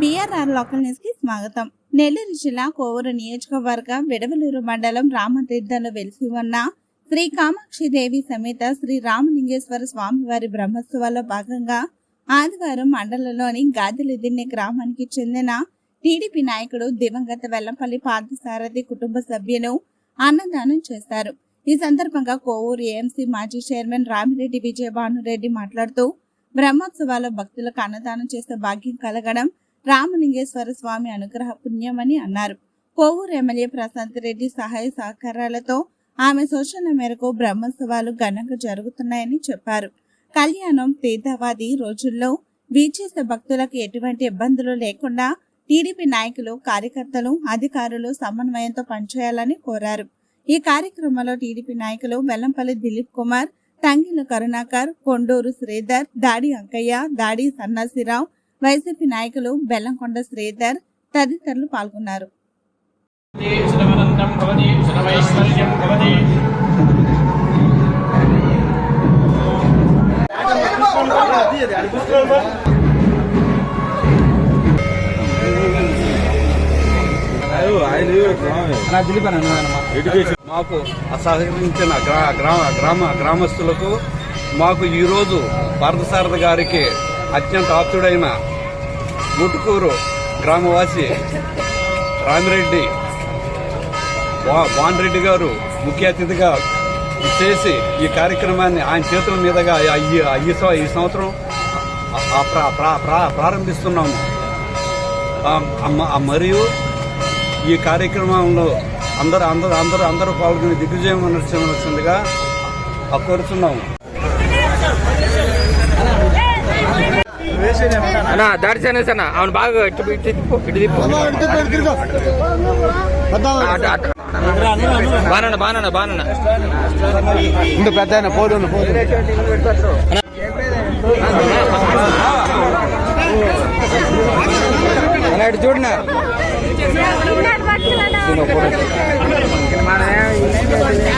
BRR local న్యూస్కి స్వాగతం. నెల్లూరు జిల్లా కోవూరు నియోజకవర్గం విడవలూరు మండలం రామతీర్థంలో వెలిసి ఉన్న శ్రీ కామాక్షి దేవి సమేత శ్రీ రామలింగేశ్వర స్వామివారి బ్రహ్మోత్సవాల్లో భాగంగా ఆదివారం మండలంలోని గాదిలిదిన్నె గ్రామానికి చెందిన టీడీపీ నాయకుడు దివంగత వెల్లంపల్లి పార్థసారథి కుటుంబ సభ్యులు అన్నదానం చేశారు. ఈ సందర్భంగా కోవూరు ఏఎంసీ మాజీ చైర్మన్ రామిరెడ్డి విజయభానురెడ్డి మాట్లాడుతూ బ్రహ్మోత్సవాల భక్తులకు అన్నదానం చేసే భాగ్యం కలగడం రామలింగేశ్వర స్వామి అనుగ్రహ పుణ్యమని అన్నారు. కోవూరు ఎమ్మెల్యే ప్రశాంత్ రెడ్డి సహాయ సహకారాలతో ఆమె సూచన మేరకు బ్రహ్మోత్సవాలు ఘనంగా జరుగుతున్నాయని చెప్పారు. కళ్యాణం తీర్థవాది రోజుల్లో వీచేసే భక్తులకు ఎటువంటి ఇబ్బందులు లేకుండా టీడీపీ నాయకులు కార్యకర్తలు అధికారులు సమన్వయంతో పనిచేయాలని కోరారు. ఈ కార్యక్రమంలో టీడీపీ నాయకులు వెల్లంపల్లి దిలీప్ కుమార్ తంగిల కరుణాకర్ కొండూరు శ్రీధర్ దాడి అంకయ్య దాడి సన్నాసిరావు వైసీపీ నాయకులు బెల్లంకొండ శ్రీధర్ తదితరులు పాల్గొన్నారు. మాకు అసహకరించిన గ్రామ గ్రామ గ్రామస్తులకు మాకు ఈరోజు పార్థసారథ గారికి అత్యంత ఆప్తుడైన ముటుకూరు గ్రామవాసి రామిరెడ్డి. వా- వాన్రెడ్డి గారు ముఖ్య అతిథిగా చేసి ఈ కార్యక్రమాన్ని ఆయన చేతుల మీదుగా ఈ- సంవత్సరం ఆ ప్రా- ప్రారంభిస్తున్నాము. అమ్మ- మరియు ఈ కార్యక్రమంలో అందరూ అందరూ అందరూ అందరూ పాల్గొని దిగ్విజయం వచ్చిందిగా కోరుతున్నాము అన్న దాడి సైనస్ అన్న అవును బాగా ఇటు ఇటు తిప్పు ఇటు తిప్పు అటు, అటు. బానన్న బానన్న బానన్న ఇందు పెద్ద పోదు పోదు అన్న ఇటు చూడనా నిర్దిష్టం